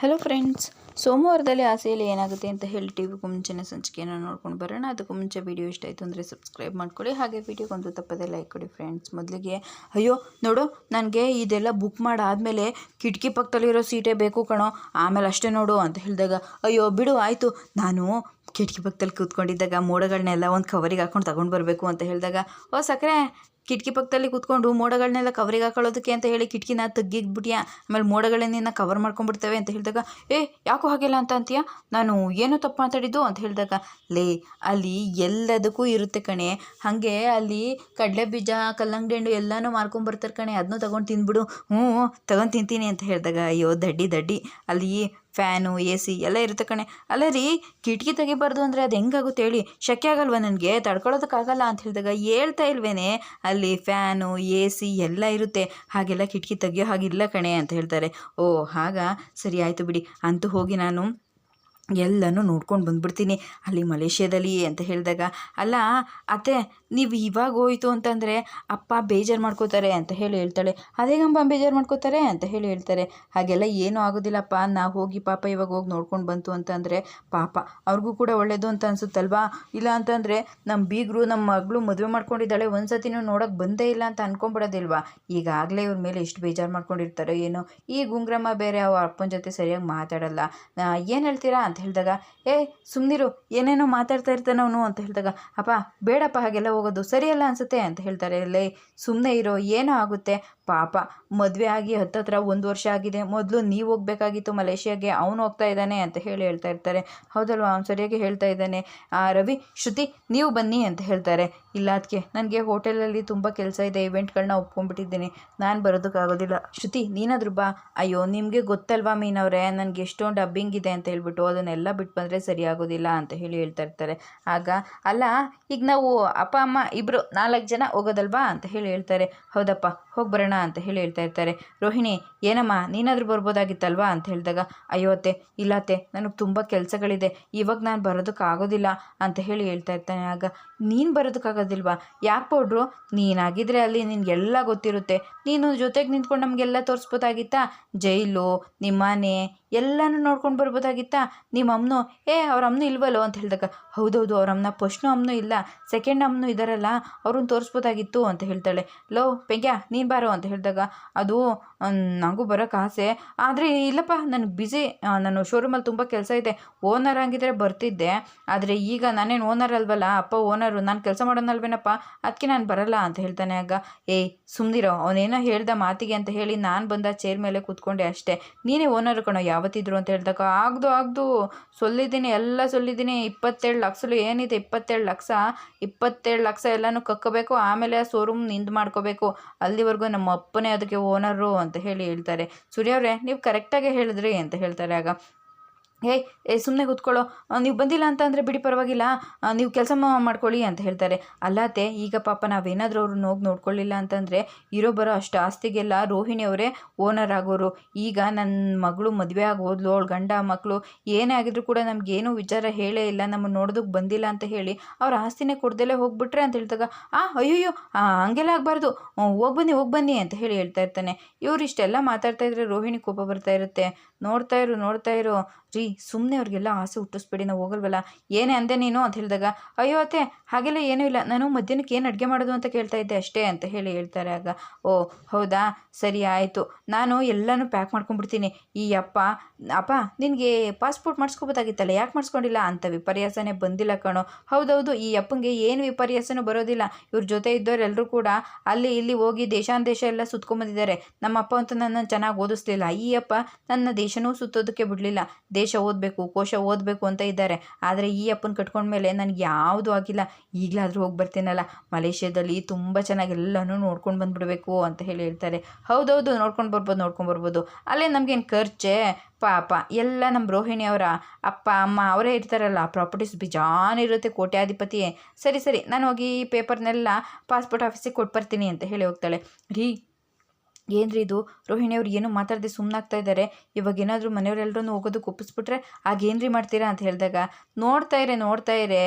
Hello friends ಸೋಮವಾರದಲ್ಲಿ ಆಸೆಯಲ್ಲಿ ಏನಾಗುತ್ತೆ ಅಂತ ಹೇಳಿ ಟಿ ವಿಗೂ ಮುಂಚೆನೇ ಸಂಚಿಕೆಯನ್ನು ನೋಡ್ಕೊಂಡು ಬರೋಣ. ಅದಕ್ಕೂ ಮುಂಚೆ ವಿಡಿಯೋ ಇಷ್ಟ ಆಯಿತು ಅಂದರೆ ಸಬ್ಸ್ಕ್ರೈಬ್ ಮಾಡ್ಕೊಳ್ಳಿ. ಹಾಗೆ ವೀಡಿಯೋಗೊಂದು ತಪ್ಪದೆ ಲೈಕ್ ಕೊಡಿ ಫ್ರೆಂಡ್ಸ್ ಮೊದಲಿಗೆ ಅಯ್ಯೋ, ನೋಡು, ನನಗೆ ಇದೆಲ್ಲ ಬುಕ್ ಮಾಡಾದಮೇಲೆ ಕಿಟಕಿ ಪಕ್ಕದಲ್ಲಿರೋ ಸೀಟೇ ಬೇಕು ಕಣೋ. ಆಮೇಲೆ ಅಷ್ಟೇ ನೋಡು ಅಂತ ಹೇಳಿದಾಗ, ಅಯ್ಯೋ, ಬಿಡು, ಆಯಿತು. ನಾನು ಕಿಟಕಿ ಪಕ್ಕದಲ್ಲಿ ಕೂತ್ಕೊಂಡಿದ್ದಾಗ ಮೋಡಗಳನ್ನೆಲ್ಲ ಒಂದು ಕವರಿಗೆ ಹಾಕೊಂಡು ತಗೊಂಡು ಬರಬೇಕು ಅಂತ ಹೇಳಿದಾಗ, ಓ ಸಕ್ಕರೆ ಕಿಟಕಿ ಪಕ್ಕದಲ್ಲಿ ಕೂತ್ಕೊಂಡು ಮೋಡಗಳನ್ನೆಲ್ಲ ಕವರಿಗೆ ಹಾಕೊಳ್ಳೋದಕ್ಕೆ ಅಂತ ಹೇಳಿ ಕಿಟಕಿನ ತೆಗ್ಗಿದ್ಬಿಟ್ಯಾ ಆಮೇಲೆ ಮೋಡಗಳನ್ನೆಲ್ಲ ಕವರ್ ಮಾಡ್ಕೊಂಡ್ಬಿಡ್ತವೆ ಅಂತ ಹೇಳಿದಾಗ, ಏ, ಯಾಕೋ ಹಾಗೆಲ್ಲ ಅಂತ ಅಂತೀಯ? ನಾನು ಏನೋ ತಪ್ಪು ಮಾತಾಡಿದ್ದು? ಅಂತ ಹೇಳಿದಾಗ, ಲೇ, ಅಲ್ಲಿ ಎಲ್ಲದಕ್ಕೂ ಇರುತ್ತೆ ಕಣೆ. ಹಾಗೆ ಅಲ್ಲಿ ಕಡಲೆ ಬೀಜ, ಕಲ್ಲಂಗಡಿ ಹಣ್ಣು ಎಲ್ಲನೂ ಮಾರ್ಕೊಂಡ್ಬರ್ತಾರೆ ಕಣೆ. ಅದನ್ನೂ ತಗೊಂಡು ತಿಂದ್ಬಿಡು. ಹ್ಞೂ, ತಗೊಂಡು ತಿಂತೀನಿ. ಅಂತ ಹೇಳಿದಾಗ, ಅಯ್ಯೋ, ದಡ್ಡಿ ದಡ್ಡಿ. ಅಲ್ಲಿ ಫ್ಯಾನು, ಎ ಸಿ ಎಲ್ಲ ಇರುತ್ತೆ ಕಣೆ. ಅಲ್ಲ ರೀ, ಕಿಟಕಿ ತೆಗಿಬಾರ್ದು ಅಂದರೆ ಅದು ಹೆಂಗಾಗುತ್ತೆ ಹೇಳಿ? ಶಕ್ಯ ಆಗಲ್ವ ನನಗೆ? ತಡ್ಕೊಳ್ಳೋದಕ್ಕಾಗಲ್ಲ ಅಂತ ಹೇಳಿದಾಗ ಹೇಳ್ತಾ ಇಲ್ವೇನೆ? ಅಲ್ಲಿ ಫ್ಯಾನು, ಎ ಸಿ ಎಲ್ಲ ಇರುತ್ತೆ. ಹಾಗೆಲ್ಲ ಕಿಟಕಿ ತೆಗಿಯೋ ಹಾಗಿಲ್ಲ ಕಣೆ ಅಂತ ಹೇಳ್ತಾರೆ. ಓ, ಹಾಗ? ಸರಿ ಆಯಿತು ಬಿಡಿ. ಅಂತೂ ಹೋಗಿ ನಾನು ಎಲ್ಲನೂ ನೋಡ್ಕೊಂಡು ಬಂದ್ಬಿಡ್ತೀನಿ. ಅಲ್ಲಿ ಮಲೇಷ್ಯಾದಲ್ಲಿ ಅಂತ ಹೇಳಿದಾಗ, ಅಲ್ಲ, ಅತ್ತೆ ನೀವು ಇವಾಗ ಹೋಯ್ತು ಅಂತಂದರೆ ಅಪ್ಪ ಬೇಜಾರು ಮಾಡ್ಕೋತಾರೆ ಅಂತ ಹೇಳಿ ಹೇಳ್ತಾಳೆ. ಅದೇಗಮ್ಮ ಬೇಜಾರು ಮಾಡ್ಕೋತಾರೆ ಅಂತ ಹೇಳಿ ಹೇಳ್ತಾರೆ. ಹಾಗೆಲ್ಲ ಏನೂ ಆಗೋದಿಲ್ಲಪ್ಪ. ನಾ ಹೋಗಿ ಪಾಪ ಇವಾಗ ಹೋಗಿ ನೋಡ್ಕೊಂಡು ಬಂತು ಅಂತಂದರೆ ಪಾಪ. ಅವ್ರಿಗೂ ಕೂಡ ಒಳ್ಳೇದು ಅಂತ ಅನ್ಸುತ್ತಲ್ವಾ? ಇಲ್ಲ ಅಂತಂದರೆ ನಮ್ಮ ಬೀಗರು ನಮ್ಮ ಮಗಳು ಮದುವೆ ಮಾಡ್ಕೊಂಡಿದ್ದಾಳೆ. ಒಂದು ಸತಿನೂ ನೋಡೋಕೆ ಬಂದೇ ಇಲ್ಲ ಅಂತ ಅಂದ್ಕೊಂಬಿಡೋದಿಲ್ವಾ ಈಗಾಗಲೇ ಇವ್ರ ಮೇಲೆ ಎಷ್ಟು ಬೇಜಾರು ಮಾಡ್ಕೊಂಡಿರ್ತಾರೋ ಏನೋ. ಈ ಗುಂಗ್ರಮ್ಮ ಬೇರೆ ಅವ್ರ ಅಪ್ಪನ ಜೊತೆ ಸರಿಯಾಗಿ ಮಾತಾಡಲ್ಲ. ಏನು ಹೇಳ್ತೀರಾ ಅಂತ ಹೇಳಿದಾಗ, ಏ ಸುಮ್ಮನಿರು ಏನೇನೋ ಮಾತಾಡ್ತಾ ಇರ್ತಾನೆ ಅವನು ಅಂತ ಹೇಳಿದಾಗ, ಅಪ್ಪ, ಬೇಡಪ್ಪ ಹಾಗೆಲ್ಲ ಹೋಗೋದು ಸರಿಯಲ್ಲ ಅನಿಸುತ್ತೆ ಅಂತ ಹೇಳ್ತಾರೆ. ಲೇ ಸುಮ್ಮನೆ ಇರೋ ಏನೋ ಆಗುತ್ತೆ. ಪಾಪ, ಮದುವೆ ಆಗಿ ಹತ್ತತ್ರ ಒಂದು ವರ್ಷ ಆಗಿದೆ. ಮೊದಲು ನೀವು ಹೋಗಬೇಕಾಗಿತ್ತು ಮಲೇಷ್ಯಾಗೆ, ಅವನು ಹೋಗ್ತಾ ಇದ್ದಾನೆ ಅಂತ ಹೇಳಿ ಹೇಳ್ತಾ ಇರ್ತಾರೆ. ಹೌದಲ್ವಾ? ಅವ್ನು ಸರಿಯಾಗಿ ಹೇಳ್ತಾ ಇದ್ದಾನೆ. ರವಿ, ಶ್ರುತಿ, ನೀವು ಬನ್ನಿ ಅಂತ ಹೇಳ್ತಾರೆ. ಇಲ್ಲ ಅದಕ್ಕೆ ನನಗೆ ಹೋಟೆಲಲ್ಲಿ ತುಂಬ ಕೆಲಸ ಇದೆ ಇವೆಂಟ್ಗಳನ್ನ ಒಪ್ಕೊಂಡ್ಬಿಟ್ಟಿದ್ದೀನಿ. ನಾನು ಬರೋದಕ್ಕಾಗೋದಿಲ್ಲ. ಶ್ರುತಿ, ನೀನಾದ್ರೂ ಬಾ. ಅಯ್ಯೋ, ನಿಮಗೆ ಗೊತ್ತಲ್ವಾ ಮೀನವ್ರೆ? ನನಗೆ ಎಷ್ಟೊಂದು ಡಬ್ಬಿಂಗ್ ಇದೆ ಅಂತ ಹೇಳ್ಬಿಟ್ಟು ಅದನ್ನೆಲ್ಲ ಬಿಟ್ಟು ಬಂದರೆ ಸರಿಯಾಗೋದಿಲ್ಲ ಅಂತ ಹೇಳಿ ಹೇಳ್ತಾ ಇರ್ತಾರೆ. ಆಗ, ಅಲ್ಲ, ಈಗ ನಾವು ಅಪ್ಪ, ಅಮ್ಮ ಇಬ್ಬರು ನಾಲ್ಕು ಜನ ಹೋಗೋದಲ್ವಾ ಅಂತ ಹೇಳಿ ಹೇಳ್ತಾರೆ. ಹೌದಪ್ಪ, ಹೋಗಿ ಬರೋಣ ಅಂತ ಹೇಳಿ ಹೇಳ್ತಾ ಇರ್ತಾರೆ. ರೋಹಿಣಿ, ಏನಮ್ಮ, ನೀನಾದರೂ ಬರ್ಬೋದಾಗಿತ್ತಲ್ವಾ? ಅಂತ ಹೇಳಿದಾಗ, ಅಯ್ಯೋ ಅತ್ತೆ, ಇಲ್ಲ ಅತ್ತೆ, ನನಗೆ ತುಂಬ ಕೆಲಸಗಳಿದೆ. ಇವಾಗ ನಾನು ಬರೋದಕ್ಕಾಗೋದಿಲ್ಲ ಅಂತ ಹೇಳಿ ಹೇಳ್ತಾ ಇರ್ತಾನೆ. ಆಗ, ನೀನು ಬರೋದಕ್ಕಾಗೋದಿಲ್ವಾ ಯಾಕೆ ಪೌಡ್ರು? ನೀನಾಗಿದ್ರೆ ಅಲ್ಲಿ ನಿನಗೆಲ್ಲ ಗೊತ್ತಿರುತ್ತೆ. ನೀನು ಜೊತೆಗೆ ನಿಂತ್ಕೊಂಡು ನಮಗೆಲ್ಲ ತೋರಿಸ್ಬೋದಾಗಿತ್ತಾ? ಜೈಲು ನಿಮ್ಮನೆ ಎಲ್ಲನೂ ನೋಡ್ಕೊಂಡು ಬರ್ಬೋದಾಗಿತ್ತಾ? ನಿಮ್ಮ ಅಮ್ಮನು ಏ, ಅವ್ರ ಅಮ್ಮನು ಇಲ್ವಲ್ಲೋ? ಅಂತ ಹೇಳಿದಾಗ, ಹೌದೌದು, ಅವ್ರ ಅಮ್ಮನ ಫಸ್ಟ್ನೂ ಅಮ್ಮನೂ ಇಲ್ಲ. ಸೆಕೆಂಡ್ ಅಮ್ಮನೂ ಇದ್ದಾರಲ್ಲ ಅವ್ರನ್ನ ತೋರಿಸ್ಬೋದಾಗಿತ್ತು. ಅಂತ ಹೇಳ್ತಾಳೆ. ಲೋ, ಪೆಂಗ್ಯ, ನೀನು ಬಾರೋ. ಅಂತ ಹೇಳಿದಾಗ ಅದು ನನಗೂ ಬರೋಕ್ಕೆ ಆಸೆ. ಆದರೆ ಇಲ್ಲಪ್ಪ ನನಗೆ ಬ್ಯುಸಿ ನಾನು ಶೋರೂಮಲ್ಲಿ ತುಂಬ ಕೆಲಸ ಇದೆ. ಓನರ್ ಆಗಿದ್ದರೆ ಬರ್ತಿದ್ದೆ. ಆದರೆ ಈಗ ನಾನೇನು ಓನರ್ ಅಲ್ವಲ್ಲ, ಅಪ್ಪ ಓನರು ನಾನು ಕೆಲಸ ಮಾಡೋನಲ್ವೇನಪ್ಪ? ಅದಕ್ಕೆ ನಾನು ಬರಲ್ಲ ಅಂತ ಹೇಳ್ತಾನೆ ಆಗ. ಏಯ್ ಸುಮ್ಮನಿರೋ ಅವನೇನೋ ಹೇಳ್ದ ಮಾತಿಗೆ ಅಂತ ಹೇಳಿ ನಾನು ಬಂದ ಚೇರ್ ಮೇಲೆ ಕೂತ್ಕೊಂಡೆ ಅಷ್ಟೇ. ನೀನೇ ಓನರ್ ಕಣೋ, ಯಾವತ್ತಿದ್ರು ಅಂತ ಹೇಳಿದಾಗ, ಆಗ್ದು ಆಗ್ದು. ಸೊಲ್ಲಿದ್ದೀನಿ, ಎಲ್ಲ ಸೊಲ್ಲಿದ್ದೀನಿ. ಇಪ್ಪತ್ತೇಳು ಲಕ್ಷಲು ಏನಿದೆ, ಇಪ್ಪತ್ತೇಳು ಲಕ್ಷ? ಇಪ್ಪತ್ತೇಳು ಲಕ್ಷ ಎಲ್ಲನೂ ಕಕ್ಕಬೇಕು, ಆಮೇಲೆ ಆ ಶೋರೂಮ್ ನಿಂದು ಮಾಡ್ಕೋಬೇಕು. ಅಲ್ಲಿವರೆಗೂ ನಮ್ಮ ಅಪ್ಪನೇ ಅದಕ್ಕೆ ಓನರು ಅಂತ ಹೇಳಿ ಹೇಳ್ತಾರೆ. ಸೂರ್ಯ ಅವರೇ ನೀವು ಕರೆಕ್ಟಾಗೇ ಹೇಳಿದ್ರಿ ಅಂತ ಹೇಳ್ತಾರೆ. ಆಗ ಏಯ್ ಏ ಸುಮ್ಮನೆ ಕೂತ್ಕೊಳ್ಳೋ. ನೀವು ಬಂದಿಲ್ಲ ಅಂತ ಅಂದರೆ ಬಿಡಿ ಪರವಾಗಿಲ್ಲ. ನೀವು ಕೆಲಸ ಮಾಡ್ಕೊಳ್ಳಿ ಅಂತ ಹೇಳ್ತಾರೆ. ಅಲ್ಲಾತೆ ಈಗ ಪಾಪ ನಾವೇನಾದರೂ ಅವ್ರನ್ನ ಹೋಗಿ ನೋಡ್ಕೊಳ್ಳಿಲ್ಲ ಅಂತಂದರೆ ಇರೋ ಬರೋ ಅಷ್ಟು ಆಸ್ತಿಗೆಲ್ಲ ರೋಹಿಣಿ ಅವರೇ ಓನರ್ ಆಗೋರು. ಈಗ ನನ್ನ ಮಗಳು ಮದುವೆ ಆಗಿ ಹೋದ್ಲು, ಅವಳು ಗಂಡ ಮಕ್ಕಳು ಏನೇ ಆಗಿದ್ರು ಕೂಡ ನಮಗೇನು ವಿಚಾರ ಹೇಳೇ ಇಲ್ಲ. ನಮ್ಮನ್ನು ನೋಡೋದಕ್ಕೆ ಬಂದಿಲ್ಲ ಅಂತ ಹೇಳಿ ಅವ್ರ ಆಸ್ತಿನೇ ಕೊಡ್ದಲೇ ಹೋಗಿಬಿಟ್ರೆ ಅಂತ ಹೇಳಿದಾಗ, ಆ ಅಯ್ಯೋ ಹಂಗೆಲ್ಲ ಆಗಬಾರ್ದು. ಹೋಗಿ ಬನ್ನಿ ಹೋಗಿ ಬನ್ನಿ ಅಂತ ಹೇಳಿ ಹೇಳ್ತಾ ಇರ್ತಾನೆ. ಇವ್ರು ಇಷ್ಟೆಲ್ಲ ಮಾತಾಡ್ತಾ ಇದ್ರೆ ರೋಹಿಣಿ ಕೋಪ ಬರ್ತಾ ಇರುತ್ತೆ. ನೋಡ್ತಾ ಇರು ನೋಡ್ತಾ ಇರು. ರೀ ಸುಮ್ಮನೆ ಅವ್ರಿಗೆಲ್ಲ ಆಸೆ ಹುಟ್ಟಿಸ್ಬೇಡಿ, ನಾವು ಹೋಗಲ್ವಲ್ಲ? ಏನೇ ಅಂದೆ ನೀನು ಅಂತ ಹೇಳಿದಾಗ, ಅಯ್ಯೋ ಅತ್ತೆ, ಹಾಗೆಲ್ಲ ಏನೂ ಇಲ್ಲ, ನಾನು ಮಧ್ಯಾಹ್ನಕ್ಕೆ ಏನು ಅಡುಗೆ ಮಾಡೋದು ಅಂತ ಕೇಳ್ತಾ ಇದ್ದೆ ಅಷ್ಟೇ, ಅಂತ ಹೇಳಿ ಹೇಳ್ತಾರೆ ಆಗ. ಓ, ಹೌದಾ? ಸರಿ ಆಯಿತು. ನಾನು ಎಲ್ಲನೂ ಪ್ಯಾಕ್ ಮಾಡ್ಕೊಂಡ್ಬಿಡ್ತೀನಿ. ಈ ಅಪ್ಪ ಅಪ್ಪ, ನಿನಗೆ ಪಾಸ್ಪೋರ್ಟ್ ಮಾಡಿಸ್ಕೋಬೋದಾಗಿತ್ತಲ್ಲ, ಯಾಕೆ ಮಾಡಿಸ್ಕೊಂಡಿಲ್ಲ? ಅಂತ ವಿಪರ್ಯಾಸನೇ ಬಂದಿಲ್ಲ ಕಣೋ. ಹೌದೌದು, ಈ ಅಪ್ಪಂಗೆ ಏನು ವಿಪರ್ಯಾಸನೂ ಬರೋದಿಲ್ಲ. ಇವ್ರ ಜೊತೆ ಇದ್ದವರೆಲ್ಲರೂ ಕೂಡ ಅಲ್ಲಿ ಇಲ್ಲಿ ಹೋಗಿ ದೇಶಾನ್ ದೇಶ ಎಲ್ಲ ಸುತ್ಕೊಂಡ್ಬಂದಿದ್ದಾರೆ ನಮ್ಮ ಅಪ್ಪ ಅಂತೂ ನನ್ನನ್ನು ಚೆನ್ನಾಗಿ ಓದಿಸ್ಲಿಲ್ಲ. ಈ ಅಪ್ಪ ನನ್ನ ದೇಶನೂ ಸುತ್ತೋದಕ್ಕೆ ಬಿಡಲಿಲ್ಲ. ದೇಶ ಓದಬೇಕು, ಕೋಶ ಓದಬೇಕು ಅಂತ ಇದ್ದಾರೆ. ಆದರೆ ಈ ಅಪ್ಪನ ಕಟ್ಕೊಂಡ್ಮೇಲೆ ನನಗೆ ಯಾವುದೂ ಆಗಿಲ್ಲ. ಈಗಲಾದರೂ ಹೋಗಿ ಬರ್ತೀನಲ್ಲ. ಮಲೇಷ್ಯಾದಲ್ಲಿ ತುಂಬ ಚೆನ್ನಾಗಿ ಎಲ್ಲನೂ ನೋಡ್ಕೊಂಡು ಬಂದುಬಿಡಬೇಕು ಅಂತ ಹೇಳಿ ಹೇಳ್ತಾರೆ. ಹೌದೌದು, ನೋಡ್ಕೊಂಡು ಬರ್ಬೋದು ನೋಡ್ಕೊಂಡು ಬರ್ಬೋದು. ಅಲ್ಲೇ ನಮಗೇನು ಖರ್ಚೆ? ಪಾಪ, ಎಲ್ಲ ನಮ್ಮ ರೋಹಿಣಿ ಅವರ ಅಪ್ಪ, ಅಮ್ಮ ಅವರೇ ಇರ್ತಾರಲ್ಲ. ಪ್ರಾಪರ್ಟೀಸ್ ಬಿಜಾನಿರುತ್ತೆ ಕೋಟ್ಯಾಧಿಪತಿ ಸರಿ ಸರಿ, ನಾನು ಹೋಗಿ ಈ ಪೇಪರ್ನೆಲ್ಲ ಪಾಸ್ಪೋರ್ಟ್ ಆಫೀಸಿಗೆ ಕೊಟ್ಟು ಬರ್ತೀನಿ ಅಂತ ಹೇಳಿ ಹೋಗ್ತಾಳೆ. ರೀ ಏನ್ರಿ ಇದು? ರೋಹಿಣಿ ಅವ್ರು ಏನು ಮಾತಾಡದೆ ಸುಮ್ಮನಾಗ್ತಾ ಇದ್ದಾರೆ ಇವಾಗ ಏನಾದರೂ ಮನೆಯವರೆಲ್ಲರೂ ಹೋಗೋದಕ್ಕೆ ಒಪ್ಪಿಸ್ಬಿಟ್ರೆ ಆಗ ಏನ್ರಿ ಮಾಡ್ತೀರಾ ಅಂತ ಹೇಳಿದಾಗ, ನೋಡ್ತಾ ಇರೆ ನೋಡ್ತಾ ಇರೆ,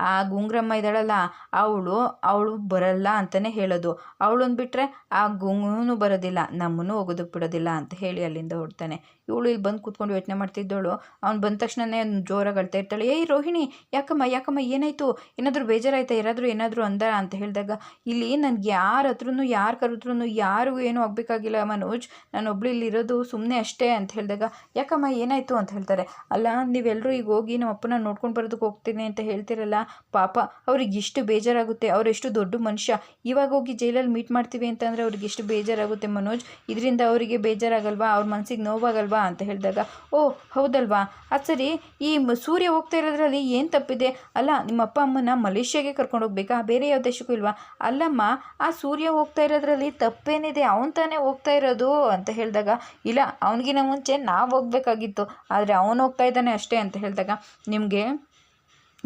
ಆ ಗುಂಗ್ರಮ್ಮ ಇದ್ದಾಳಲ್ಲ ಅವಳು ಅವಳು ಬರಲ್ಲ ಅಂತಲೇ ಹೇಳೋದು. ಅವಳೊಂದು ಬಿಟ್ಟರೆ ಆ ಗುಂಗನೂ ಬರೋದಿಲ್ಲ, ನಮ್ಮನ್ನು ಹೋಗೋದಕ್ಕೆ ಬಿಡೋದಿಲ್ಲ ಅಂತ ಹೇಳಿ ಅಲ್ಲಿಂದ ಹೊಡ್ತಾನೆ ಇವಳು ಇಲ್ಲಿ ಬಂದು ಕೂತ್ಕೊಂಡು ಯೋಚನೆ ಮಾಡ್ತಿದ್ದವಳು ಅವ್ನು ಬಂದ ತಕ್ಷಣನೇ ಜೋರಾಗಿ ಅಳ್ತಾ ಇರ್ತಾಳೆ, ಏಯ್ ರೋಹಿಣಿ, ಯಾಕಮ್ಮ ಯಾಕಮ್ಮ, ಏನಾಯಿತು? ಏನಾದರೂ ಬೇಜಾರಾಯ್ತಾ? ಯಾರಾದರೂ ಏನಾದರೂ ಅಂದ? ಅಂತ ಹೇಳಿದಾಗ, ಇಲ್ಲಿ ನನಗೆ ಯಾರ ಹತ್ರನೂ, ಯಾರು ಕರೆದ್ರೂ ಯಾರಿಗೂ ಏನೂ ಆಗಬೇಕಾಗಿಲ್ಲ ಮನೋಜ್. ನಾನು ಒಬ್ಳು ಇಲ್ಲಿ ಇರೋದು ಸುಮ್ಮನೆ ಅಷ್ಟೇ. ಅಂತ ಹೇಳಿದಾಗ, ಯಾಕಮ್ಮ, ಏನಾಯಿತು? ಅಂತ ಹೇಳ್ತಾರೆ, ಅಲ್ಲ ನೀವೆಲ್ಲರೂ ಈಗ ಹೋಗಿ ನಮ್ಮ ಅಪ್ಪನ ನೋಡ್ಕೊಂಡು ಬರೋದಕ್ಕೆ ಹೋಗ್ತೀನಿ ಅಂತ ಹೇಳ್ತಿರಲ್ಲ, ಪಾಪ ಅವ್ರಿಗೆ ಎಷ್ಟು ಬೇಜಾರಾಗುತ್ತೆ ಅವರೆಷ್ಟು ದೊಡ್ಡ ಮನುಷ್ಯ. ಇವಾಗ ಹೋಗಿ ಜೈಲಲ್ಲಿ ಮೀಟ್ ಮಾಡ್ತೀವಿ ಅಂತಂದರೆ ಅವ್ರಿಗೆ ಎಷ್ಟು ಬೇಜಾರಾಗುತ್ತೆ ಮನೋಜ್. ಇದರಿಂದ ಅವರಿಗೆ ಬೇಜಾರಾಗಲ್ವಾ? ಅವ್ರ ಮನಸ್ಸಿಗೆ ನೋವಾಗಲ್ವಾ? ಅಂತ ಹೇಳಿದಾಗ, ಓ, ಹೌದಲ್ವಾ? ಅದು ಸರಿ, ಈ ಸೂರ್ಯ ಹೋಗ್ತಾ ಇರೋದ್ರಲ್ಲಿ ಏನು ತಪ್ಪಿದೆ? ಅಲ್ಲ, ನಿಮ್ಮ ಅಪ್ಪ ಅಮ್ಮನ ಮಲೇಷ್ಯಾಗೆ ಕರ್ಕೊಂಡು ಹೋಗ್ಬೇಕಾ? ಬೇರೆ ಯಾವ ದೇಶಕ್ಕೂ ಇಲ್ವಾ? ಅಲ್ಲಮ್ಮ, ಆ ಸೂರ್ಯ ಹೋಗ್ತಾ ಇರೋದ್ರಲ್ಲಿ ತಪ್ಪೇನಿದೆ? ಅವನು ತಾನೇ ಹೋಗ್ತಾ ಇರೋದು ಅಂತ ಹೇಳಿದಾಗ, ಇಲ್ಲ ಅವನಿಗಿನ ಮುಂಚೆ ನಾವು ಹೋಗ್ಬೇಕಾಗಿತ್ತು. ಆದರೆ ಅವನು ಹೋಗ್ತಾ ಇದ್ದಾನೆ ಅಷ್ಟೇ ಅಂತ ಹೇಳಿದಾಗ, ನಿಮಗೆ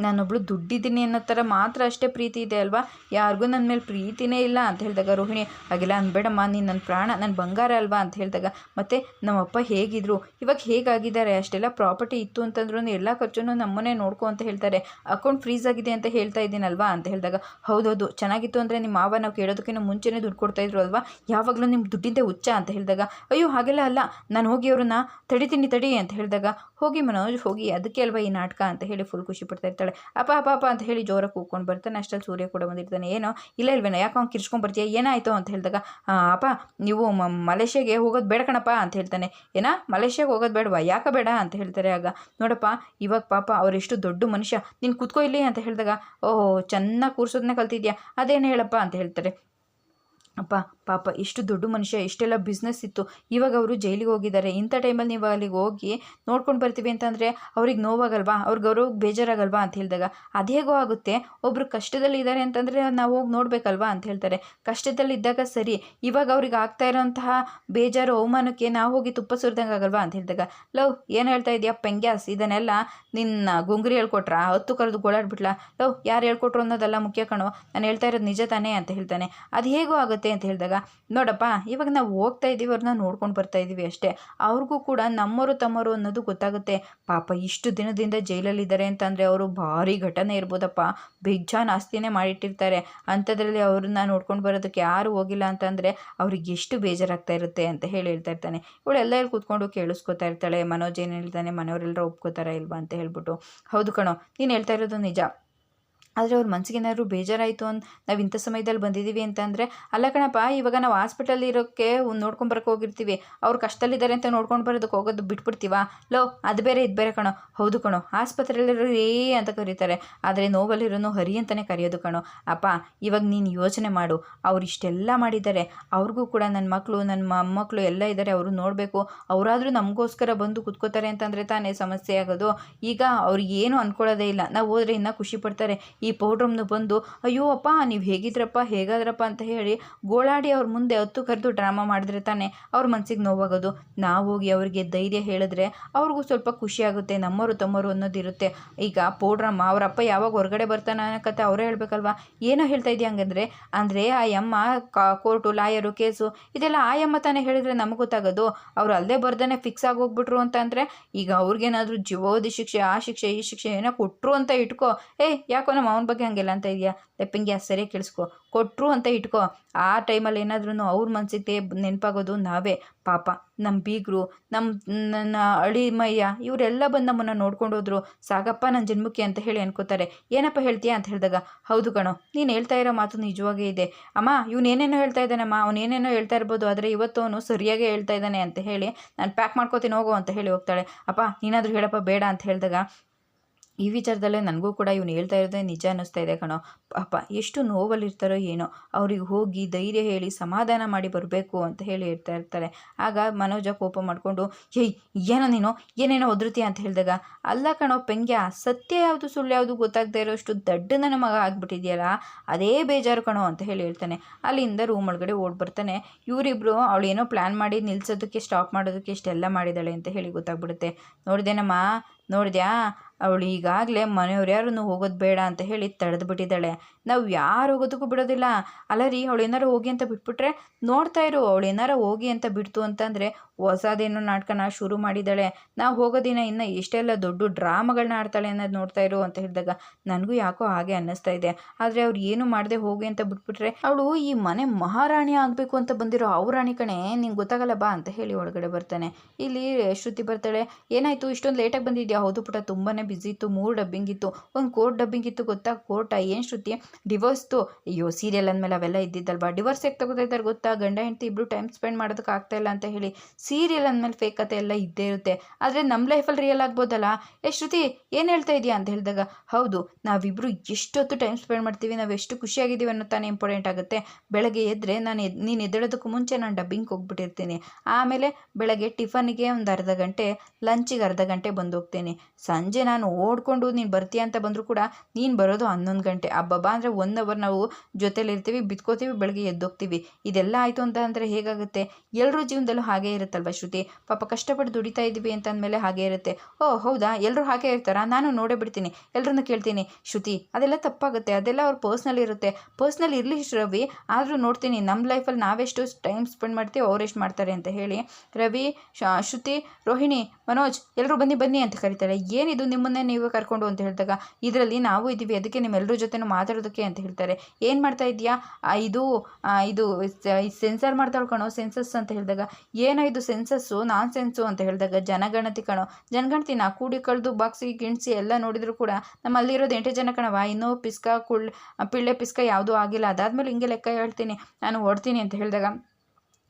ನಾನೊಬ್ಳು ದುಡ್ಡಿದ್ದೀನಿ ಅನ್ನೋ ಥರ ಮಾತ್ರ ಅಷ್ಟೇ ಪ್ರೀತಿ ಇದೆ ಅಲ್ವಾ? ಯಾರಿಗೂ ನನ್ನ ಮೇಲೆ ಪ್ರೀತಿನೇ ಇಲ್ಲ ಅಂತ ಹೇಳಿದಾಗ ರೋಹಿಣಿ, ಹಾಗೆಲ್ಲ ಅನ್ಬೇಡಮ್ಮ, ನೀನು ನನ್ನ ಪ್ರಾಣ ನನ್ನ ಬಂಗಾರ ಅಲ್ವಾ? ಅಂತ ಹೇಳಿದಾಗ, ಮತ್ತು ನಮ್ಮಪ್ಪ ಹೇಗಿದ್ರು? ಇವಾಗ ಹೇಗಾಗಿದ್ದಾರೆ? ಅಷ್ಟೆಲ್ಲ ಪ್ರಾಪರ್ಟಿ ಇತ್ತು ಅಂತಂದ್ರೂ ಎಲ್ಲ ಖರ್ಚು ನಮ್ಮನ್ನೇ ನೋಡ್ಕೊ ಅಂತ ಹೇಳ್ತಾರೆ. ಅಕೌಂಟ್ ಫ್ರೀಸ್ ಆಗಿದೆ ಅಂತ ಹೇಳ್ತಾ ಇದ್ದೀನಲ್ವಾ? ಅಂತ ಹೇಳಿದಾಗ, ಹೌದೌದು, ಚೆನ್ನಾಗಿತ್ತು ಅಂದರೆ ನಿಮ್ಮ ಮಾವ ನಾವು ಕೇಳೋದಕ್ಕಿಂತ ಮುಂಚೆನೇ ದುಡ್ಡು ಕೊಡ್ತಾ ಇದ್ರು ಅಲ್ವಾ? ಯಾವಾಗಲೂ ನಿಮ್ಮ ದುಡ್ಡಿಂದೆ ಹುಚ್ಚ? ಅಂತ ಹೇಳಿದಾಗ, ಅಯ್ಯೋ, ಹಾಗೆಲ್ಲ ಅಲ್ಲ. ನಾನು ಹೋಗಿ ಅವ್ರನ್ನ ತಡಿತೀನಿ ತಡಿ, ಅಂತ ಹೇಳಿದಾಗ, ಹೋಗಿ ಮನೋಜ್, ಹೋಗಿ ಅದಕ್ಕೆ ಅಲ್ವಾ ಈ ನಾಟಕ? ಅಂತ ಹೇಳಿ ಫುಲ್ ಖುಷಿ ಪಡ್ತಾ ಇರ್ತಾಳೆ. ಅಪ್ಪ ಅಪ್ಪ ಅಪ್ಪ ಅಂತ ಹೇಳಿ ಜೋರಾಗಿ ಕೂಕೊಂಡು ಬರ್ತಾನೆ. ಅಷ್ಟಲ್ಲಿ ಸೂರ್ಯ ಕೂಡ ಬಂದಿರ್ತಾನೆ. ಏನೋ? ಇಲ್ಲ ಇಲ್ವೇನೋ? ಯಾಕೆ ಅವ್ನು ಕಿರ್ಚ್ಕೊಂಡು ಬರ್ತೀಯ? ಏನಾಯಿತು? ಅಂತ ಹೇಳಿದಾಗ "ಆ, ಅಪ್ಪ ನೀವು ಮಲೇಷ್ಯಾಗೆ ಹೋಗೋದು ಬೇಡ ಕಣಪ್ಪ ಅಂತ ಹೇಳ್ತಾನೆ. ಏನ? ಮಲೇಷ್ಯಾಗೆ ಹೋಗೋದು ಬೇಡವಾ? ಯಾಕೆ ಬೇಡ? ಅಂತ ಹೇಳ್ತಾರೆ. ಆಗ ನೋಡಪ್ಪ ಇವಾಗ ಪಾಪ ಅವರೆಷ್ಟು ದೊಡ್ಡ ಮನುಷ್ಯ. ನೀನು ಕೂತ್ಕೋ ಇಲ್ಲಿ ಅಂತ ಹೇಳಿದಾಗ ಓಹೋ ಚೆನ್ನಾಗಿ ಕೂರ್ಸೋದನ್ನೇ ಕಲ್ತಿದ್ಯಾ? ಅದೇನು ಹೇಳಪ್ಪ? ಅಂತ ಹೇಳ್ತಾರೆ. ಅಪ್ಪ, ಪಾಪ, ಇಷ್ಟು ದೊಡ್ಡ ಮನುಷ್ಯ, ಇಷ್ಟೆಲ್ಲ ಬಿಸ್ನೆಸ್ ಇತ್ತು. ಇವಾಗ ಅವರು ಜೈಲಿಗೆ ಹೋಗಿದ್ದಾರೆ. ಇಂಥ ಟೈಮಲ್ಲಿ ನೀವು ಅಲ್ಲಿಗೆ ಹೋಗಿ ನೋಡ್ಕೊಂಡು ಬರ್ತೀವಿ ಅಂತಂದರೆ ಅವ್ರಿಗೆ ನೋವಾಗಲ್ವಾ? ಅವ್ರಿಗೆ ಅವರು ಬೇಜಾರಾಗಲ್ವಾ ಅಂತ ಹೇಳಿದಾಗ? ಅದು ಹೇಗೋ ಆಗುತ್ತೆ. ಒಬ್ಬರು ಕಷ್ಟದಲ್ಲಿ ಇದ್ದಾರೆ ಅಂತಂದರೆ ನಾವು ಹೋಗಿ ನೋಡಬೇಕಲ್ವಾ ಅಂತ ಹೇಳ್ತಾರೆ. ಕಷ್ಟದಲ್ಲಿದ್ದಾಗ ಸರಿ. ಇವಾಗ ಅವ್ರಿಗೆ ಆಗ್ತಾ ಇರೋಂತಹ ಬೇಜಾರು, ಅವಮಾನಕ್ಕೆ ನಾವು ಹೋಗಿ ತುಪ್ಪ ಸುರಿದಂಗೆ ಆಗಲ್ವಾ ಅಂತ ಹೇಳಿದಾಗ? ಲವ್ ಏನು ಹೇಳ್ತಾ ಇದೆಯಾ ಪೆಂಗ್ಯಾಸ್? ಇದನ್ನೆಲ್ಲ ನಿನ್ನ ಗುಂಗುರಿ ಹೇಳ್ಕೊಟ್ರಾ? ಹತ್ತು ಕರೆದು ಗೋಳಾಡ್ಬಿಟ್ಲಾ? ಲವ್ ಯಾರು ಹೇಳ್ಕೊಟ್ರು ಅನ್ನೋದೆಲ್ಲ ಮುಖ್ಯ ಕಣೋ. ನಾನು ಹೇಳ್ತಾ ಇರೋದು ನಿಜ ತಾನೇ ಅಂತ ಹೇಳ್ತಾನೆ. ಅದು ಹೇಗೂ ಆಗುತ್ತೆ. ಅಂತ ಹೇಳಿದಾಗ, ನೋಡಪ್ಪ, ಇವಾಗ ನಾವು ಹೋಗ್ತಾ ಇದ್ದೀವಿ, ಅವ್ರನ್ನ ನೋಡ್ಕೊಂಡು ಬರ್ತಾ ಇದ್ದೀವಿ ಅಷ್ಟೇ. ಅವ್ರಿಗೂ ಕೂಡ ನಮ್ಮವರು ತಮ್ಮವರು ಅನ್ನೋದು ಗೊತ್ತಾಗುತ್ತೆ. ಪಾಪ ಇಷ್ಟು ದಿನದಿಂದ ಜೈಲಲ್ಲಿದ್ದಾರೆ ಅಂತಂದರೆ ಅವರು ಭಾರಿ ಘಟನೆ ಇರ್ಬೋದಪ್ಪ. ಬೇಜಾನ್ ಆಸ್ತಿನೇ ಮಾಡಿಟ್ಟಿರ್ತಾರೆ. ಅಂಥದ್ರಲ್ಲಿ ಅವ್ರನ್ನ ನೋಡ್ಕೊಂಡು ಬರೋದಕ್ಕೆ ಯಾರು ಹೋಗಿಲ್ಲ ಅಂತಂದರೆ ಅವ್ರಿಗೆ ಎಷ್ಟು ಬೇಜಾರಾಗ್ತಾ ಇರುತ್ತೆ ಅಂತ ಹೇಳಿ ಹೇಳ್ತಾ ಇರ್ತಾನೆ. ಇವಳು ಎಲ್ಲ ಇಲ್ಲಿ ಕೂತ್ಕೊಂಡು ಕೇಳಿಸ್ಕೊತಾ ಇರ್ತಾಳೆ. ಮನೋಜ್ ಏನು ಹೇಳ್ತಾನೆ? ಮನೆಯವರೆಲ್ಲರೂ ಒಪ್ಕೋತಾರ ಇಲ್ವಾ ಅಂತ ಹೇಳ್ಬಿಟ್ಟು. ಹೌದು ಕಣೋ, ನೀನು ಹೇಳ್ತಾ ಇರೋದು ನಿಜ. ಆದರೆ ಅವ್ರ ಮನಸ್ಸಿಗೆ ಏನಾದ್ರು ಬೇಜಾರಾಯಿತು ಅಂತ ನಾವು ಇಂಥ ಸಮಯದಲ್ಲಿ ಬಂದಿದ್ದೀವಿ ಅಂತಂದರೆ ಅಲ್ಲ ಕಣಪ್ಪ, ಇವಾಗ ನಾವು ಹಾಸ್ಪಿಟಲ್ ಇರೋಕ್ಕೆ ನೋಡ್ಕೊಂಬರಕ್ಕೆ ಹೋಗಿರ್ತೀವಿ. ಅವ್ರು ಕಷ್ಟದಲ್ಲಿದ್ದಾರೆ ಅಂತ ನೋಡ್ಕೊಂಡು ಬರೋದಕ್ಕೆ ಹೋಗೋದು ಬಿಟ್ಬಿಡ್ತೀವಾ? ಲೋ, ಅದು ಬೇರೆ, ಇದು ಬೇರೆ ಕಣೋ. ಹೌದು ಕಣೋ. ಆಸ್ಪತ್ರೆಯಲ್ಲಿರೋ ರೇ ಅಂತ ಕರೀತಾರೆ. ಆದರೆ ನೋವಲ್ಲಿರೋನು ಹರಿ ಅಂತಲೇ ಕರೆಯೋದು ಕಣೋ. ಅಪ್ಪ, ಇವಾಗ ನೀನು ಯೋಚನೆ ಮಾಡು. ಅವ್ರು ಇಷ್ಟೆಲ್ಲ ಮಾಡಿದ್ದಾರೆ. ಅವ್ರಿಗೂ ಕೂಡ ನನ್ನ ಮಕ್ಕಳು ನನ್ನ ಮೊಮ್ಮಕ್ಕಳು ಎಲ್ಲ ಇದ್ದಾರೆ ಅವರು ನೋಡಬೇಕು. ಅವರಾದರೂ ನಮಗೋಸ್ಕರ ಬಂದು ಕುತ್ಕೋತಾರೆ ಅಂತಂದರೆ ತಾನೇ ಸಮಸ್ಯೆ ಆಗೋದು. ಈಗ ಅವ್ರಿಗೆ ಏನು ಅಂದ್ಕೊಳ್ಳೋದೇ ಇಲ್ಲ. ನಾವು ಹೋದರೆ ಇನ್ನೂ ಖುಷಿ ಪಡ್ತಾರೆ. ಪೌಡ್ರಮ್ನು ಬಂದು ಅಯ್ಯೋ ಅಪ್ಪ ನೀವು ಹೇಗಿದ್ರಪ್ಪ, ಹೇಗಾದ್ರಪ್ಪ ಅಂತ ಹೇಳಿ ಗೋಳಾಡಿ ಅವ್ರ ಮುಂದೆ ಹತ್ತು ಕರೆದು ಡ್ರಾಮಾ ಮಾಡಿದ್ರೆ ತಾನೇ ಅವ್ರ ಮನ್ಸಿಗೆ ನೋವಾಗೋದು. ನಾವು ಹೋಗಿ ಅವರಿಗೆ ಧೈರ್ಯ ಹೇಳಿದ್ರೆ ಅವ್ರಿಗೂ ಸ್ವಲ್ಪ ಖುಷಿ ಆಗುತ್ತೆ ನಮ್ಮವರು ತಮ್ಮರು ಅನ್ನೋದಿರುತ್ತೆ ಈಗ ಪೌಡ್ರಮ್ಮ ಅವರಪ್ಪ ಯಾವಾಗ ಹೊರಗಡೆ ಬರ್ತಾನೆ ಅನ್ನೋ ಕತೆ ಅವರೇ ಹೇಳ್ಬೇಕಲ್ವಾ? ಏನೋ ಹೇಳ್ತಾ ಇದೆಯಾ ಹಂಗಂದ್ರೆ, ಅಂದರೆ ಆ ಯಮ್ಮ ಕೋರ್ಟು, ಲಾಯರು, ಕೇಸು, ಇದೆಲ್ಲ ಆ ಯಮ್ಮ ತಾನೇ ಹೇಳಿದ್ರೆ ನಮಗೆ ಗೊತ್ತಾಗೋದು. ಅವ್ರು ಅಲ್ಲದೆ ಬರ್ದೇ ಫಿಕ್ಸ್ ಆಗಿ ಹೋಗ್ಬಿಟ್ರು ಅಂತ ಅಂದರೆ, ಈಗ ಅವ್ರಿಗೇನಾದರೂ ಜೀವೋಧಿ ಶಿಕ್ಷೆ, ಆ ಶಿಕ್ಷೆ, ಈ ಶಿಕ್ಷೆ ಏನೋ ಕೊಟ್ಟರು ಅಂತ ಇಟ್ಕೋ. ಏಯ್, ಯಾಕೋ ನಮ್ಮ ಅವನ ಬಗ್ಗೆ ಹಂಗೆಲ್ಲ ಅಂತ ಇದೆಯಾ? ಲೆಪ್ಪಂಗೆ ಸರಿ ಕೇಳಿಸ್ಕೊ ಕೊಟ್ಟರು ಅಂತ ಇಟ್ಕೋ. ಆ ಟೈಮಲ್ಲಿ ಏನಾದ್ರೂ ಅವ್ರ ಮನಸ್ಸಿಗೆ ನೆನಪಾಗೋದು ನಾವೇ. ಪಾಪ ನಮ್ಮ ಬೀಗರು ನಮ್ಮ ನನ್ನ ಅಳಿಮಯ್ಯ, ಇವರೆಲ್ಲ ಬಂದು ನಮ್ಮನ್ನು ನೋಡ್ಕೊಂಡು ಹೋದ್ರು. ಸಾಗಪ್ಪ ನನ್ನ ಜನ್ಮಕ್ಕೆ ಅಂತ ಹೇಳಿ ಅನ್ಕೋತಾರೆ. ಏನಪ್ಪ ಹೇಳ್ತೀಯಾ ಅಂತ ಹೇಳಿದಾಗ, ಹೌದು ಕಣೋ, ನೀನು ಹೇಳ್ತಾ ಇರೋ ಮಾತು ನಿಜವಾಗೇ ಇದೆ. ಅಮ್ಮ ಇವನೇನೇನೋ ಹೇಳ್ತಾ ಇದ್ದಾನಮ್ಮ. ಅವ್ನು ಏನೇನೋ ಹೇಳ್ತಾ ಇರ್ಬೋದು, ಆದರೆ ಇವತ್ತು ಅವನು ಸರಿಯಾಗಿ ಹೇಳ್ತಾ ಇದ್ದಾನೆ ಅಂತ ಹೇಳಿ, ನಾನು ಪ್ಯಾಕ್ ಮಾಡ್ಕೋತೀನಿ ಹೋಗೋ ಅಂತ ಹೇಳಿ ಹೋಗ್ತಾಳೆ. ಅಪ್ಪ, ನೀನಾದರೂ ಹೇಳಪ್ಪ ಬೇಡ ಅಂತ ಹೇಳಿದಾಗ ಈ ವಿಚಾರದಲ್ಲೇ ನನಗೂ ಕೂಡ ಇವನು ಹೇಳ್ತಾ ಇರೋದೇ ನಿಜ ಅನ್ನಿಸ್ತಾ ಇದೆ ಕಣೋ. ಪಾಪ ಎಷ್ಟು ನೋವಲ್ಲಿರ್ತಾರೋ ಏನೋ, ಅವ್ರಿಗೆ ಹೋಗಿ ಧೈರ್ಯ ಹೇಳಿ ಸಮಾಧಾನ ಮಾಡಿ ಬರಬೇಕು ಅಂತ ಹೇಳಿ ಹೇಳ್ತಾ ಇರ್ತಾರೆ. ಆಗ ಮನೋಜ ಕೋಪ ಮಾಡಿಕೊಂಡು, ಏಯ್, ಏನೋ ನೀನು? ಏನೇನೋ ಒದೃತಿ ಅಂತ ಹೇಳಿದಾಗ, ಅಲ್ಲ ಕಣೋ ಪೆಂಗ್ಯ, ಸತ್ಯ ಯಾವುದು ಸುಳ್ಳು ಯಾವುದು ಗೊತ್ತಾಗದೇ ಇರೋಷ್ಟು ದಡ್ಡ ನನ್ನ ಮಗ ಆಗಿಬಿಟ್ಟಿದೆಯಲ್ಲ, ಅದೇ ಬೇಜಾರು ಕಣೋ ಅಂತ ಹೇಳಿ ಹೇಳ್ತಾನೆ. ಅಲ್ಲಿಂದ ರೂಮ್ ಒಳಗಡೆ ಓಡ್ ಬರ್ತಾನೆ. ಇವರಿಬ್ರು ಅವಳು ಏನೋ ಪ್ಲ್ಯಾನ್ ಮಾಡಿ ನಿಲ್ಸೋದಕ್ಕೆ, ಸ್ಟಾಪ್ ಮಾಡೋದಕ್ಕೆ ಇಷ್ಟೆಲ್ಲ ಮಾಡಿದ್ದಾಳೆ ಅಂತ ಹೇಳಿ ಗೊತ್ತಾಗ್ಬಿಡುತ್ತೆ. ನೋಡಿದೆನಮ್ಮ? ನೋಡಿದ್ಯಾ? ಅವಳು ಈಗಾಗಲೇ ಮನೆಯವ್ರು ಯಾರೂ ಹೋಗೋದು ಬೇಡ ಅಂತ ಹೇಳಿ ತಡೆದು ಬಿಟ್ಟಿದ್ದಾಳೆ ನಾವು ಯಾರು ಹೋಗೋದಕ್ಕೂ ಬಿಡೋದಿಲ್ಲ. ಅಲ್ಲ ರೀ ಅವಳು ಏನಾರು ಹೋಗಿ ಅಂತ ಬಿಟ್ಬಿಟ್ರೆ ನೋಡ್ತಾ ಇರು, ಅವಳು ಏನಾರು ಹೋಗಿ ಅಂತ ಬಿಡ್ತು ಅಂತಂದರೆ ಹೊಸದೇನೋ ನಾಟಕನ ಶುರು ಮಾಡಿದ್ದಾಳೆ ನಾವು ಹೋಗೋದಿನ ಇನ್ನು ಎಷ್ಟೆಲ್ಲ ದೊಡ್ಡ ಡ್ರಾಮಾಗಳನ್ನ ಆಡ್ತಾಳೆ ಅನ್ನೋದು ನೋಡ್ತಾ ಇರು ಅಂತ ಹೇಳಿದಾಗ ನನಗೂ ಯಾಕೋ ಹಾಗೆ ಅನ್ನಿಸ್ತಾ ಇದೆ. ಆದರೆ ಅವ್ರು ಏನು ಮಾಡದೆ ಹೋಗಿ ಅಂತ ಬಿಟ್ಬಿಟ್ರೆ ಅವಳು ಈ ಮನೆ ಮಹಾರಾಣಿ ಆಗಬೇಕು ಅಂತ ಬಂದಿರೋ ರಾಣಿ ಕಣೆ, ನಿಂಗೆ ಗೊತ್ತಾಗಲ್ಲ ಬಾ ಅಂತ ಹೇಳಿ ಒಳಗಡೆ ಬರ್ತಾನೆ. ಇಲ್ಲಿ ಶ್ರುತಿ ಬರ್ತಾಳೆ, ಏನಾಯಿತು, ಇಷ್ಟೊಂದು ಲೇಟಾಗಿ ಬಂದಿದ್ಯಾ? ಹೌದು ಪುಟ ತುಂಬಾ ಬ್ಯುಸಿ ಇತ್ತು, ಮೂರು ಡಬ್ಬಿಂಗ್ ಇತ್ತು. ಒಂದು ಕೋರ್ಟ್ ಡಬ್ಬಿಂಗ್ ಇತ್ತು, ಗೊತ್ತಾ? ಕೋರ್ಟ ಏನು ಶ್ರುತಿ? ಡಿವೋರ್ಸ್ತು ಅಯ್ಯೋ ಸೀರಿಯಲ್ ಅಂದಮೇಲೆ ಅವೆಲ್ಲ ಇದ್ದಿದ್ದಲ್ವಾ? ಡಿವೋರ್ಸ್ ಹೇಗೆ ತಗೋತಾ ಇದ್ದಾರೆ ಗೊತ್ತಾ? ಗಂಡ, ಹೆಂಡತಿ ಇಬ್ಬರು ಟೈಮ್ ಸ್ಪೆಂಡ್ ಮಾಡೋದಕ್ಕೆ ಆಗ್ತಾ ಇಲ್ಲ ಅಂತ ಹೇಳಿ ಸೀರಿಯಲ್ ಅಂದಮೇಲೆ ಫೇಕ್ ಕತೆ ಎಲ್ಲ ಇದ್ದೇ ಇರುತ್ತೆ. ಆದರೆ ನಮ್ಮ ಲೈಫಲ್ಲಿ ರಿಯಲ್ ಆಗ್ಬೋದಲ್ಲ? ಏ, ಶ್ರುತಿ, ಏನು ಹೇಳ್ತಾ ಇದೆಯಾ ಅಂತ ಹೇಳಿದಾಗ, ಹೌದು ನಾವಿಬ್ಬರು ಎಷ್ಟೊತ್ತು ಟೈಮ್ ಸ್ಪೆಂಡ್ ಮಾಡ್ತೀವಿ, ನಾವು ಎಷ್ಟು ಖುಷಿಯಾಗಿದ್ದೀವಿ ಅನ್ನೋ ತಾನೇ ಇಂಪಾರ್ಟೆಂಟ್ ಆಗುತ್ತೆ. ಬೆಳಗ್ಗೆ ಎದ್ದರೆ ನಾನು ಎದ್, ನೀನು ಎದ್ದೇಳೋದಕ್ಕೂ ಮುಂಚೆ ನಾನು ಡಬ್ಬಿಂಗ್ ಹೋಗ್ಬಿಟ್ಟಿರ್ತೀನಿ. ಆಮೇಲೆ ಬೆಳಗ್ಗೆ ಟಿಫನ್ಗೆ ಒಂದು ಅರ್ಧ ಗಂಟೆ ಲಂಚಿಗೆ ಅರ್ಧ ಗಂಟೆ ಬಂದು ಹೋಗ್ತೀನಿ. ಸಂಜೆ ನಾನು ಓಡ್ಕೊಂಡು ನೀನು ಬರ್ತೀಯ ಅಂತ ಬಂದರೂ ಕೂಡ ನೀನು ಬರೋದು ಹನ್ನೊಂದು ಗಂಟೆ. ಹಬ್ಬಬ್ಬ ಅಂದರೆ ಒನ್ ಅವರ್ ನಾವು ಜೊತೆಲಿರ್ತೀವಿ ಬಿತ್ಕೋತೀವಿ ಬೆಳಗ್ಗೆ ಎದ್ದೋಗ್ತೀವಿ. ಇದೆಲ್ಲ ಆಯಿತು ಅಂತ ಅಂದರೆ ಹೇಗಾಗುತ್ತೆ? ಎಲ್ಲರೂ ಜೀವನದಲ್ಲೂ ಹಾಗೇ ಇರುತ್ತಲ್ವ ಶ್ರುತಿ? ಪಾಪ ಕಷ್ಟಪಟ್ಟು ದುಡಿತಾ ಇದ್ದೀವಿ ಅಂತ ಅಂದಮೇಲೆ ಹಾಗೇ ಇರುತ್ತೆ. ಓ, ಹೌದಾ? ಎಲ್ಲರೂ ಹಾಗೆ ಇರ್ತಾರಾ? ನಾನು ನೋಡೇ ಬಿಡ್ತೀನಿ. ಎಲ್ಲರನ್ನು ಕೇಳ್ತೀನಿ. ಶ್ರುತಿ, ಅದೆಲ್ಲ ತಪ್ಪಾಗುತ್ತೆ. ಅದೆಲ್ಲ ಅವ್ರ ಪರ್ಸ್ನಲ್ ಇರುತ್ತೆ. ಪರ್ಸ್ನಲ್ ಇರಲಿ ರವಿ, ಆದರೂ ನೋಡ್ತೀನಿ. ನಮ್ಮ ಲೈಫಲ್ಲಿ ನಾವೆಷ್ಟು ಟೈಮ್ ಸ್ಪೆಂಡ್ ಮಾಡ್ತೀವಿ ಅವರೆಷ್ಟು ಮಾಡ್ತಾರೆ ಅಂತ ಹೇಳಿ. ರವಿ ಶ್ರುತಿ, ರೋಹಿಣಿ, ಮನೋಜ್ ಎಲ್ಲರೂ ಬನ್ನಿ ಬನ್ನಿ ಅಂತ ಕರೀತಾರೆ. ಏನಿದು ನಿಮ್ಮನ್ನೇ ನೀವು ಕರ್ಕೊಂಡು ಅಂತ ಹೇಳಿದಾಗ, ಇದರಲ್ಲಿ ನಾವು ಇದ್ದೀವಿ ಅದಕ್ಕೆ ನಿಮ್ಮೆಲ್ಲರ ಜೊತೆ ಮಾತಾಡೋದಕ್ಕೆ ಅಂತ ಹೇಳ್ತಾರೆ. ಏನು ಮಾಡ್ತಾ ಇದೆಯಾ ಇದು ಇದು ಸೆನ್ಸರ್ ಮಾಡ್ತಾಳೆ ಕಣೋ, ಸೆನ್ಸಸ್ ಅಂತ ಹೇಳಿದಾಗ, ಏನೋ ಇದು ಸೆನ್ಸಸ್ಸು? ನಾನ್ ಸೆನ್ಸು ಅಂತ ಹೇಳಿದಾಗ, ಜನಗಣತಿ ಕಣೋ. ಜನಗಣತಿ, ನಾ ಕೂಡಿ ಕಳೆದು ಬಾಕ್ಸಿಗೆ ಗಿಣಿಸಿ, ಎಲ್ಲ ನೋಡಿದ್ರು ಕೂಡ, ನಮ್ಮಲ್ಲಿರೋದು ಎಂಟು ಜನ ಕಣವ ಇನ್ನೂ ಪಿಸ್ಕ, ಕುಳ್ ಪಿಳ್ಳೆ ಪಿಸ್ಕ ಯಾವುದೂ ಆಗಿಲ್ಲ. ಅದಾದಮೇಲೆ ಹಿಂಗೆ ಲೆಕ್ಕ ಹೇಳ್ತೀನಿ. ನಾನು ಓಡ್ತೀನಿ ಅಂತ ಹೇಳಿದಾಗ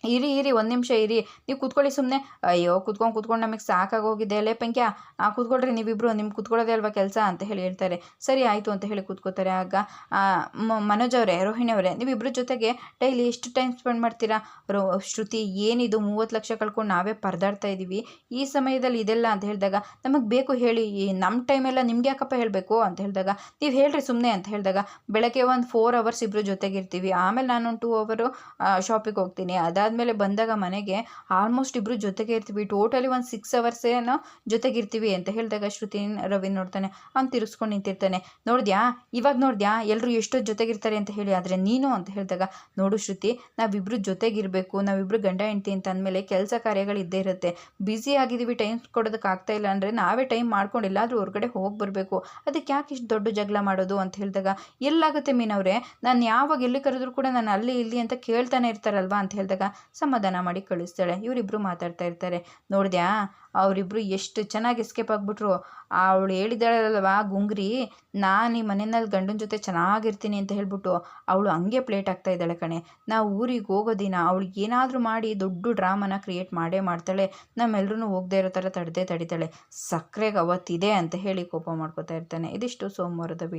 ಇರಿ ಇರಿ, ಒಂದು ನಿಮಿಷ ಇರಿ. ನೀವು ಕೂತ್ಕೊಳ್ಳಿ ಸುಮ್ಮನೆ ಅಯ್ಯೋ, ಕೂತ್ಕೊಂಡು ಕೂತ್ಕೊಂಡು ನಮಗೆ ಸಾಕಾಗೋಗಿದೆ ಅಲ್ಲೇ ಪಂಕ್ಯ? ಕೂತ್ಕೊಳ್ರಿ ನೀವಿಬ್ಬರು ನಿಮ್ಗೆ ಕೂತ್ಕೊಳ್ಳೋದೇ ಅಲ್ವಾ ಕೆಲಸ ಅಂತ ಹೇಳಿ ಹೇಳ್ತಾರೆ ಸರಿ ಆಯಿತು ಅಂತ ಹೇಳಿ ಕೂತ್ಕೋತಾರೆ ಆಗ. ಮನೋಜ್ ಅವರೇ, ರೋಹಿಣಿ ಅವರೇ ನೀವಿಬ್ಬರ ಜೊತೆಗೆ ಡೈಲಿ ಎಷ್ಟು ಟೈಮ್ ಸ್ಪೆಂಡ್ ಮಾಡ್ತೀರಾ? ರೋ, ಶ್ರುತಿ, ಏನಿದು? ಮೂವತ್ತು ಲಕ್ಷ ಕಳ್ಕೊಂಡು ನಾವೇ ಪರದಾಡ್ತಾ ಇದ್ದೀವಿ ಈ ಸಮಯದಲ್ಲಿ ಇದೆಲ್ಲ ಅಂತ ಹೇಳಿದಾಗ, ನಮಗೆ ಬೇಕು ಹೇಳಿ ನಮ್ಮ ಟೈಮೆಲ್ಲ ನಿಮ್ಗೆ ಯಾಕಪ್ಪ ಹೇಳಬೇಕು ಅಂತ ಹೇಳಿದಾಗ, ನೀವು ಹೇಳ್ರಿ ಸುಮ್ಮನೆ ಅಂತ ಹೇಳಿದಾಗ, ಬೆಳಗ್ಗೆ ಒಂದು ಫೋರ್ ಅವರ್ಸ್ ಇಬ್ಬರು ಜೊತೆಗಿರ್ತೀವಿ. ಆಮೇಲೆ ನಾನು ಟೂ ಅವರು ಶಾಪಿಗೆ ಹೋಗ್ತೀನಿ. ಅದಾದ ಅದಾದಮೇಲೆ ಬಂದಾಗ ಮನೆಗೆ ಆಲ್ಮೋಸ್ಟ್ ಇಬ್ಬರು ಜೊತೆಗೆ ಇರ್ತೀವಿ. ಟೋಟಲಿ ಒಂದು ಸಿಕ್ಸ್ ಅವರ್ಸೇನೋ ಜೊತೆಗಿರ್ತೀವಿ ಅಂತ ಹೇಳಿದಾಗ ಶ್ರುತಿ ರವಿ ನೋಡ್ತಾನೆ ಅವ್ನು ತಿರುಗಿಸ್ಕೊಂಡು ನಿಂತಿರ್ತಾನೆ. ನೋಡಿದ್ಯಾ? ಇವಾಗ ನೋಡಿದ್ಯಾ? ಎಲ್ಲರೂ ಎಷ್ಟೊತ್ತು ಜೊತೆಗಿರ್ತಾರೆ ಅಂತ ಹೇಳಿ, ಆದರೆ ನೀನು ಅಂತ ಹೇಳಿದಾಗ, ನೋಡು ಶ್ರುತಿ ನಾವಿಬ್ಬರು ಜೊತೆಗಿರಬೇಕು ನಾವಿಬ್ರು ಗಂಡ ಹೆಂಡತಿ ಅಂತ ಅಂದಮೇಲೆ ಕೆಲಸ ಕಾರ್ಯಗಳು ಇದ್ದೇ ಇರುತ್ತೆ. ಬ್ಯುಸಿ ಆಗಿದ್ದೀವಿ ಟೈಮ್ ಕೊಡೋದಕ್ಕೆ ಆಗ್ತಾ ಇಲ್ಲ ಅಂದರೆ ನಾವೇ ಟೈಮ್ ಮಾಡ್ಕೊಂಡು ಎಲ್ಲಾದರೂ ಹೊರಗಡೆ ಹೋಗಿ ಬರಬೇಕು. ಅದಕ್ಕೆ ಯಾಕೆ ಇಷ್ಟು ದೊಡ್ಡ ಜಗಳ ಮಾಡೋದು ಅಂತ ಹೇಳಿದಾಗ, ಎಲ್ಲಾಗುತ್ತೆ ಮೀನವ್ರೆ, ನಾನು ಯಾವಾಗ ಎಲ್ಲಿ ಕರೆದ್ರು ಕೂಡ ನಾನು ಅಲ್ಲಿ ಇಲ್ಲಿ ಅಂತ ಕೇಳ್ತಾನೆ ಇರ್ತಾರಲ್ವಾ? ಅಂತ ಹೇಳಿದಾಗ ಸಮಾಧಾನ ಮಾಡಿ ಕಳಿಸ್ತಾಳೆ. ಇವರಿಬ್ಬರು ಮಾತಾಡ್ತಾ ಇರ್ತಾರೆ. ನೋಡಿದ್ಯಾ? ಅವರಿಬ್ಬರು ಎಷ್ಟು ಚೆನ್ನಾಗಿ ಎಸ್ಕೇಪ್ ಆಗಿಬಿಟ್ರು. ಅವಳು ಹೇಳಿದಾಳಲ್ವಾ ಗುಂಗ್ರಿ, ನಾನು ಈ ಮನೆಯಲ್ಲಿ ಗಂಡನ ಜೊತೆ ಚೆನ್ನಾಗಿರ್ತೀನಿ ಅಂತ ಹೇಳ್ಬಿಟ್ಟು ಅವಳು ಹಂಗೆ ಪ್ಲೇಟ್ ಆಗ್ತಾ ಇದ್ದಾಳೆ ಕಣೆ. ನಾವು ಊರಿಗೆ ಹೋಗೋ ದಿನ ಅವಳಿಗೆ ಏನಾದರೂ ಮಾಡಿ ದೊಡ್ಡ ಡ್ರಾಮನ ಕ್ರಿಯೇಟ್ ಮಾಡೇ ಮಾಡ್ತಾಳೆ. ನಮ್ಮೆಲ್ಲರೂ ಹೋಗದೇ ಇರೋ ಥರ ತಡೆದೇ ತಡಿತಾಳೆ. ಸಕ್ಕರೆಗೆ ಅವತ್ತಿದೆ ಅಂತ ಹೇಳಿ ಕೋಪ ಮಾಡ್ಕೋತಾ ಇರ್ತಾನೆ. ಇದಿಷ್ಟು ಸೋಮವಾರದ ವಿಡಿಯೋ